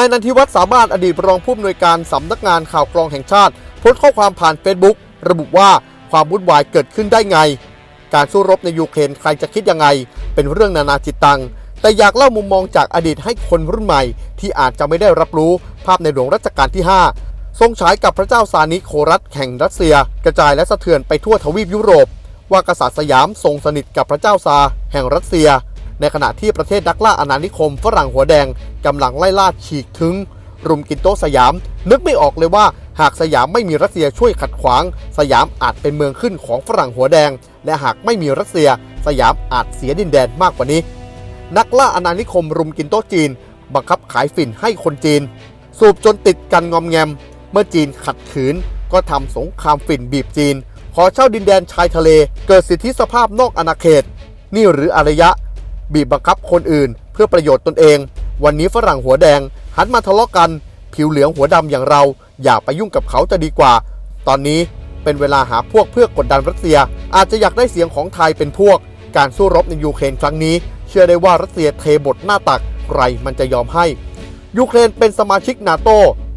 ายนันทิวัฒน์สามารถอดีตรองผู้อำนวยการสำนักงานข่าวกรองแห่งชาติโพสต์ข้อความผ่านเฟซบุ๊กระบุว่าความวุ่นวายเกิดขึ้นได้ไง การสู้รบในยูเครนใครจะคิดยังไง เป็นเรื่องนานาจิตตัง แต่อยากเล่ามุมมองจากอดีตให้คนรุ่นใหม่ ที่อาจจะไม่ได้รับรู้ภาพในหลวงรัชกาลที่ 5 ทรงฉายกับพระเจ้าซานิโครัสแห่งรัสเซีย กระจายและสะเทือนไปทั่วทวีปยุโรป ว่ากษัตริย์สยามทรงสนิทกับพระเจ้าซา แห่งรัสเซีย ในขณะที่ประเทศนักล่าอาณานิคม ฝรั่งหัวแดงกำลังไล่ล่าฉีกถึง รุมกินโต๊ะสยาม นึกไม่ออกเลยว่าหากสยามไม่มีรัสเซียช่วยขัดขวาง สยามอาจเป็นเมืองขึ้นของฝรั่งหัวแดง และหากไม่มีรัสเซีย สยามอาจเสียดินแดนมากกว่านี้ นักล่าอาณานิคมรุมกินโต๊ะจีน บังคับขายฝิ่นให้คนจีน สูบจนติดกันงอมแงม เมื่อจีนขัดขืน ก็ทำสงครามฝิ่นบีบจีน ขอเช่าดินแดนชายทะเล เกิดสิทธิสภาพนอกอาณาเขต นี่หรืออารยะ บีบบังคับคนอื่น เพื่อประโยชน์ตนเอง วันนี้ฝรั่งหัวแดง หันมาทะเลาะกัน ผิวเหลืองหัวดำอย่างเรา อย่าไปยุ่งกับเขาจะดีกว่า ตอนนี้เป็นเวลาหาพวกเพื่อกดดันรัสเซีย อาจจะอยากได้เสียงของไทยเป็นพวก การสู้รบในยูเครนครั้งนี้ เชื่อได้ว่ารัสเซียเทบทหน้าตักใครมันจะยอมให้ ยูเครนเป็นสมาชิกนาโต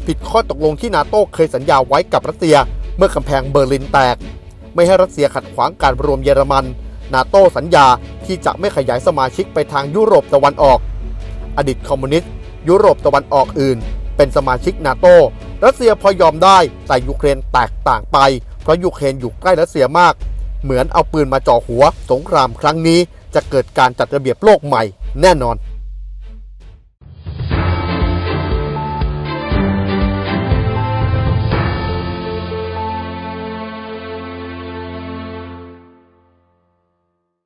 ผิดข้อตกลงที่นาโตเคยสัญญาไว้กับรัสเซีย เมื่อกำแพงเบอร์ลินแตก ไม่ให้รัสเซียขัดขวางการรวมเยอรมัน นาโตสัญญาที่จะไม่ขยายสมาชิกไปทางยุโรปตะวันออก อดีตคอมมิวนิสต์ยุโรปตะวันออกอื่น เป็นสมาชิกนาโตรัสเซียพอยอมได้แต่ยูเครนแตกต่างไป เพราะยูเครนอยู่ใกล้รัสเซียมาก เหมือนเอาปืนมาจ่อหัว สงครามครั้งนี้จะเกิดการจัดระเบียบโลกใหม่แน่นอน